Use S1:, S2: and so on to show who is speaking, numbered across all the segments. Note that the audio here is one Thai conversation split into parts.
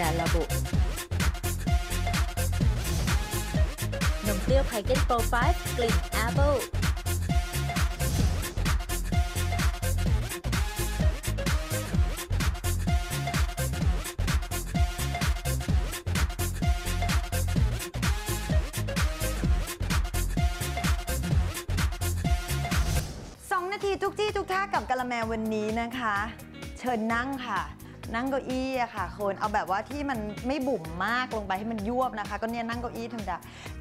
S1: ดาลาบุนมเปรี้ยวไพเกนโปร5กลิ่นแอปเปิล
S2: สองนาทีทุกที่ทุกท่ากับกะละแมวันนี้นะคะ เชิญนั่งค่ะ นั่งเก้าอี้อะค่ะคนเอาแบบว่าที่มันไม่บุ๋มมากลงไปให้มันยวบนะคะ ก็เนี่ยนั่งเก้าอี้ธรรมดา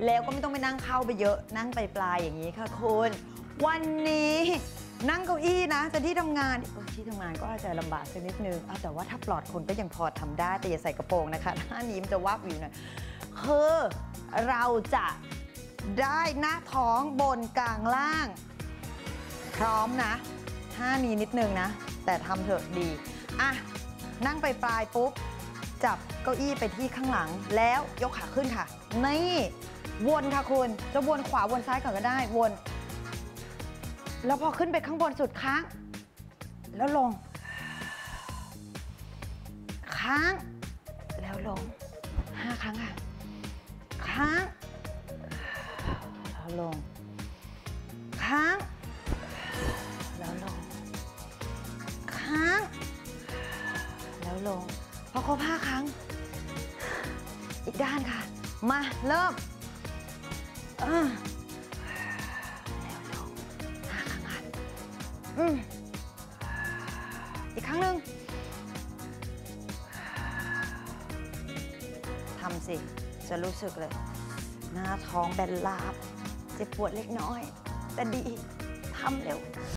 S2: แล้วก็ไม่ต้องไปนั่งเข้าไปเยอะนั่งไปปลายๆอย่างนี้ค่ะคุณวันนี้นั่งเก้าอี้นะจะที่ทำงานที่ทำงานก็อาจจะลำบากสักนิดนึงแต่ว่าถ้าปลอดคนก็ยังพอทำได้แต่อย่าใส่กระโปรงนะคะหน้านี้มันจะวับอยู่หน่อยคือเราจะได้หน้าท้องบนกลางล่าง พร้อมนะถ้ามีนิดนึงนะ แต่ทำเถอะดีอะ นั่งไปปลายปุ๊บ จับเก้าอี้ไปที่ข้างหลัง แล้วยกขาขึ้นค่ะ นี่ วนค่ะคุณ จะวนขวาวนซ้ายก่อนก็ได้ วน แล้วพอขึ้นไปข้างบนสุดค้าง แล้วลง ค้าง แล้วลงห้าครั้งค่ะ ค้าง แล้วลง ค้าง แล้วลง พอครบห้าครั้ง อีกด้านค่ะ มา เริ่มเร็วลงห้าครั้งค่ะอืมอีกครั้งหนึ่งทำสิ จะรู้สึกเลย หน้าท้องแบนลาบ เจ็บปวดเล็กน้อย แต่ดีทำเร็ว